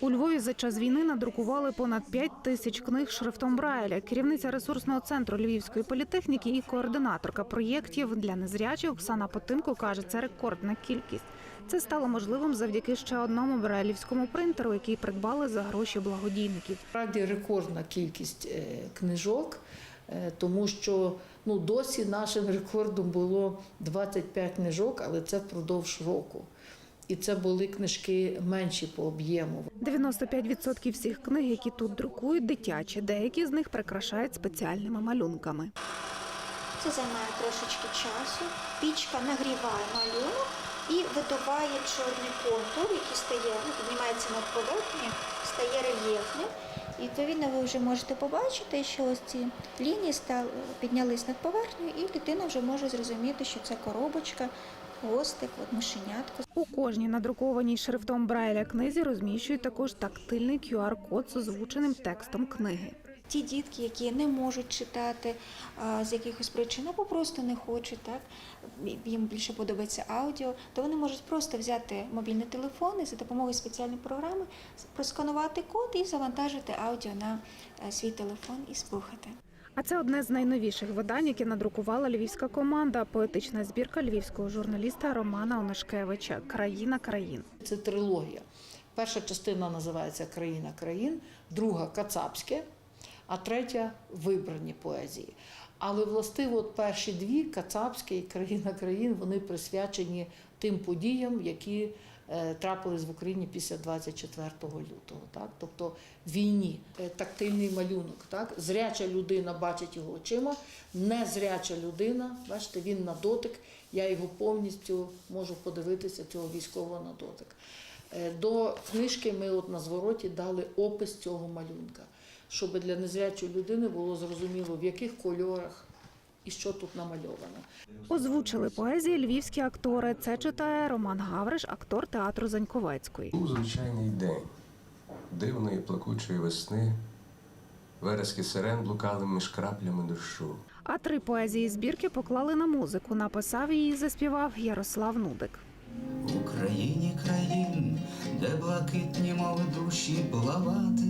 У Львові за час війни надрукували понад 5 тисяч книг шрифтом Брайля. Керівниця ресурсного центру Львівської політехніки і координаторка проєктів для незрячих Оксана Потимко каже, це рекордна кількість. Це стало можливим завдяки ще одному брайлівському принтеру, який придбали за гроші благодійників. Справді рекордна кількість е, книжок, е, тому що ну, досі нашим рекордом було 25 книжок, але це впродовж року. І це були книжки менші по об'єму. 95% всіх книг, які тут друкують, дитячі. Деякі з них прикрашають спеціальними малюнками. Це займає трошечки часу. Пічка нагріває малюнок і видуває чорний контур, який стає, ну, піднімається над поверхнею, стає рельєфним. І відповідно ви вже можете побачити, що ось ці лінії стали, піднялись над поверхнею, і дитина вже може зрозуміти, що це коробочка, хвостик, от мишенятко. У кожній надрукованій шрифтом Брайля книзі розміщують також тактильний QR-код з озвученим текстом книги. Ті дітки, які не можуть читати з якихось причин або просто не хочуть, так їм більше подобається аудіо, то вони можуть просто взяти мобільний телефон і за допомогою спеціальної програми просканувати код і завантажити аудіо на е, свій телефон і слухати. А це одне з найновіших видань, яке надрукувала львівська команда. Поетична збірка львівського журналіста Романа Онишкевича Країна країн. Це трилогія. Перша частина називається Країна країн, друга Кацапське, а третя вибрані поезії. Але властиво перші дві Кацапське і Країна країн вони присвячені тим подіям, які трапились в Україні після 24 лютого. Так? Тобто війні, Е, тактильний малюнок. Так? Зряча людина бачить його очима, незряча людина, бачите, він на дотик, я його повністю можу подивитися, цього військового на дотик. Е, До книжки ми от на звороті дали опис цього малюнка, щоб для незрячої людини було зрозуміло, в яких кольорах і що тут намальовано. Озвучили поезії львівські актори. Це читає Роман Гавриш, актор театру Заньковецької. Був звичайний день дивної плакучої весни. Верески сирен блукали між краплями дощу. А три поезії збірки поклали на музику. Написав її і заспівав Ярослав Нудик. В Україні країн, де блакитні мови душі плавати,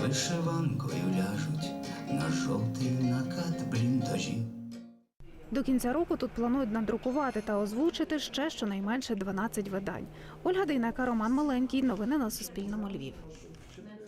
вишиванкою ляжуть на жовтий накат бліндажі. До кінця року тут планують надрукувати та озвучити ще щонайменше 12 видань. Ольга Дейнека, Роман Маленький. Новини на Суспільному. Львів.